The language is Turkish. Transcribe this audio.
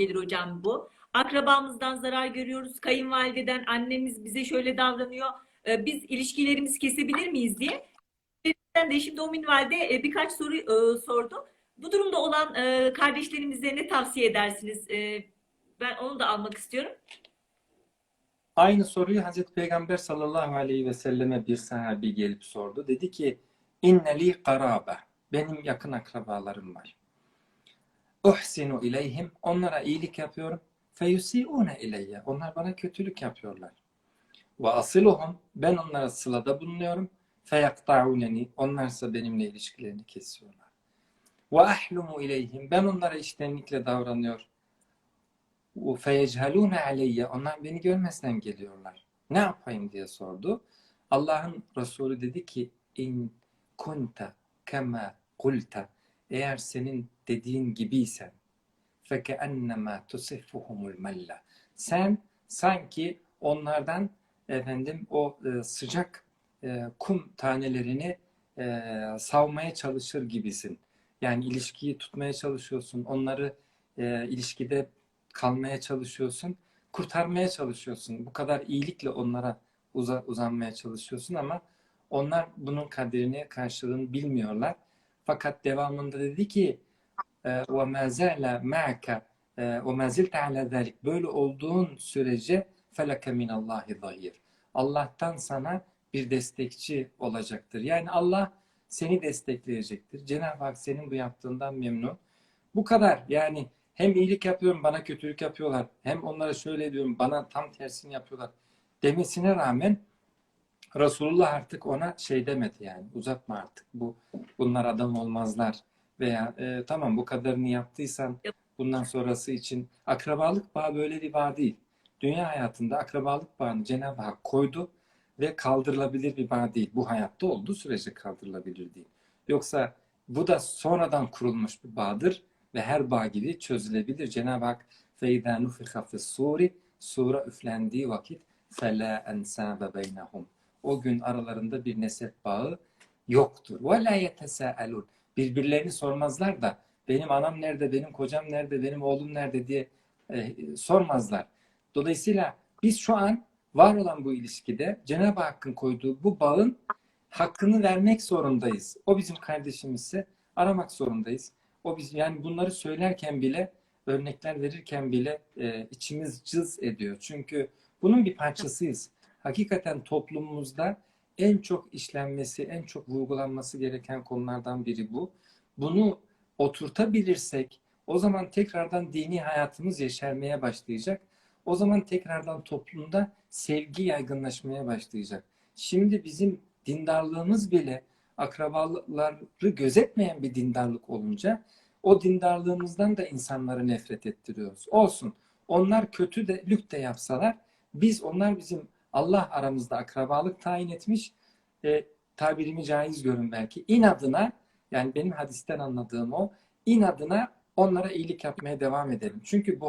gelir hocam bu. Akrabamızdan zarar görüyoruz. Kayınvalideden annemiz bize şöyle davranıyor. Ee, Biz ilişkilerimizi kesebilir miyiz diye. Ben de şimdi o minvalde e, birkaç soru e, sordu. Bu durumda olan e, kardeşlerimize ne tavsiye edersiniz? E, Ben onu da almak istiyorum. Aynı soruyu Hazreti Peygamber sallallahu aleyhi ve selleme bir sahabi gelip sordu. Dedi ki inneli karabe. Benim yakın akrabalarım var uhsinu ileyhim onlara iyilik yapıyorum. Feyusiune ileyye onlar bana kötülük yapıyorlar. Ve asiluhum ben onlara sılada bulunuyorum. Feyaktauneni onlarsa benimle ilişkilerini kesiyorlar. Ve ahlumu ileyhim ben onlara iştenlikle davranıyor. Ve feyechelune aleyye onlar beni görmezden geliyorlar. Ne yapayım diye sordu. Allah'ın Resulü dedi ki in kunta kema kulta eğer senin dediğin gibiysen فَكَأَنَّمَا تُسِفُهُمُ الْمَلَّ Sen sanki onlardan efendim o e, sıcak e, kum tanelerini e, savmaya çalışır gibisin. Yani ilişkiyi tutmaya çalışıyorsun. Onları e, ilişkide kalmaya çalışıyorsun, kurtarmaya çalışıyorsun. Bu kadar iyilikle onlara uza, uzanmaya çalışıyorsun ama onlar bunun kaderini, karşılığını bilmiyorlar. Fakat devamında dedi ki وَمَا زَالَ مَعَكَ وَمَا زِلْتَ عَلَى ذَلِكَ Böyle olduğun sürece فَلَكَ مِنَ اللّٰهِ ظَهِيرٌ Allah'tan sana bir destekçi olacaktır. Yani Allah seni destekleyecektir. Cenab-ı Hak senin bu yaptığından memnun. Bu kadar. Yani hem iyilik yapıyorum bana kötülük yapıyorlar. Hem onlara şöyle diyorum bana tam tersini yapıyorlar. Demesine rağmen Resulullah artık ona şey demedi yani uzatma artık bu bunlar adam olmazlar veya e, tamam bu kadarını yaptıysan bundan sonrası için akrabalık bağı böyle bir bağ değil. Dünya hayatında akrabalık bağını Cenab-ı Hak koydu ve kaldırılabilir bir bağ değil. Bu hayatta olduğu sürece kaldırılabilir değil. Yoksa bu da sonradan kurulmuş bir bağdır ve her bağ gibi çözülebilir. Cenab-ı Hak فَاِذَا نُفِخَ فِي السُّورِ Sura üflendiği vakit فَلَا اَنْسَابَ بَيْنَهُمْ o gün aralarında bir nesep bağı yoktur. Ve la yetesâelûn. Birbirlerini sormazlar da benim anam nerede, benim kocam nerede, benim oğlum nerede diye e, sormazlar. Dolayısıyla biz şu an var olan bu ilişkide Cenab-ı Hakk'ın koyduğu bu bağın hakkını vermek zorundayız. O bizim kardeşimizse aramak zorundayız. O biz yani bunları söylerken bile örnekler verirken bile e, içimiz cız ediyor. Çünkü bunun bir parçasıyız. Hakikaten toplumumuzda en çok işlenmesi, en çok vurgulanması gereken konulardan biri bu. Bunu oturtabilirsek o zaman tekrardan dini hayatımız yeşermeye başlayacak. O zaman tekrardan toplumda sevgi yaygınlaşmaya başlayacak. Şimdi bizim dindarlığımız bile akrabaları gözetmeyen bir dindarlık olunca o dindarlığımızdan da insanları nefret ettiriyoruz. Olsun. Onlar kötü de lük de yapsalar biz onlar bizim Allah aramızda akrabalık tayin etmiş e, tabirimi caiz görün belki inadına yani benim hadisten anladığım o inadına onlara iyilik yapmaya devam edelim. Çünkü bu